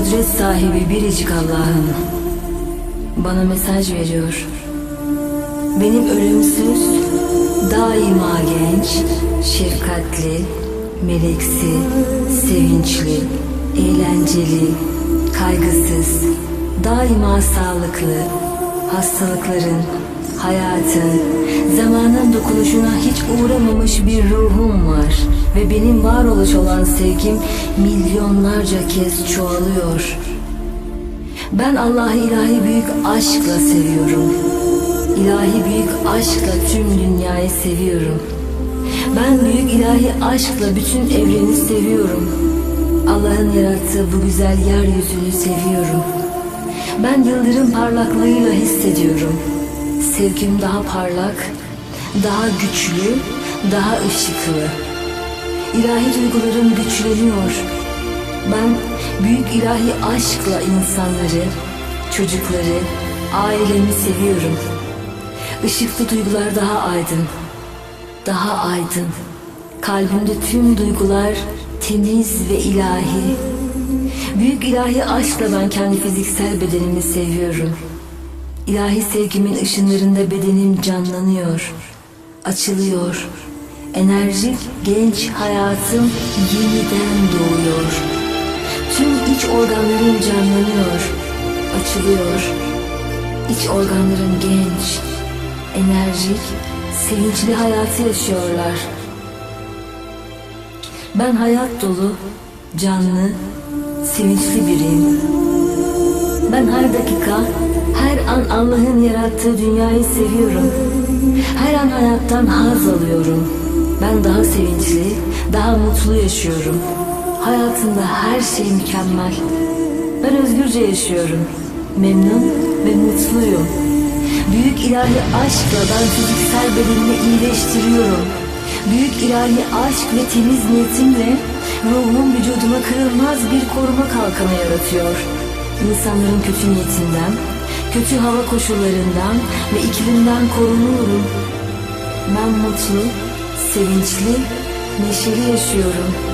kudret sahibi biricik Allah'ım bana mesaj veriyor. Benim ölümsüz, daima genç, şefkatli, meleksi, sevinçli, eğlenceli, kaygısız, daima sağlıklı, hastalıkların, hayatın, zamanın dokunuşuna hiç uğramamış bir ruhum var. Ve benim varoluş olan sevgim milyonlarca kez çoğalıyor. Ben Allah'ı ilahi büyük aşkla seviyorum. İlahi büyük aşkla tüm dünyayı seviyorum. Ben büyük ilahi aşkla bütün evreni seviyorum. Allah'ın yarattığı bu güzel yeryüzünü seviyorum. Ben yıldırım parlaklığıyla hissediyorum. Sevgim daha parlak, daha güçlü, daha ışıklı. İlahi duygularım güçleniyor. Ben büyük ilahi aşkla insanları, çocukları, ailemi seviyorum. Işıklı duygular daha aydın, daha aydın. Kalbimde tüm duygular temiz ve ilahi. Büyük ilahi aşkla ben kendi fiziksel bedenimi seviyorum. İlahi sevgimin ışınlarında bedenim canlanıyor, açılıyor. Enerjik genç hayatım yeniden doğuyor. Tüm iç organlarım canlanıyor, açılıyor. İç organlarım genç, enerjik, sevinçli hayatı yaşıyorlar. Ben hayat dolu, canlı, sevinçli biriyim. Ben her dakika, Allah'ın yarattığı dünyayı seviyorum. Her an hayattan haz alıyorum. Ben daha sevinçli, daha mutlu yaşıyorum. Hayatımda her şey mükemmel. Ben özgürce yaşıyorum. Memnun ve mutluyum. Büyük ilahi aşkla ben fiziksel bedenimi iyileştiriyorum. Büyük ilahi aşk ve temiz niyetimle ruhum vücuduma kırılmaz bir koruma kalkanı yaratıyor. İnsanların kötü niyetinden, kötü hava koşullarından ve iklimden korunuyorum. Ben mutlu, sevinçli, neşeli yaşıyorum.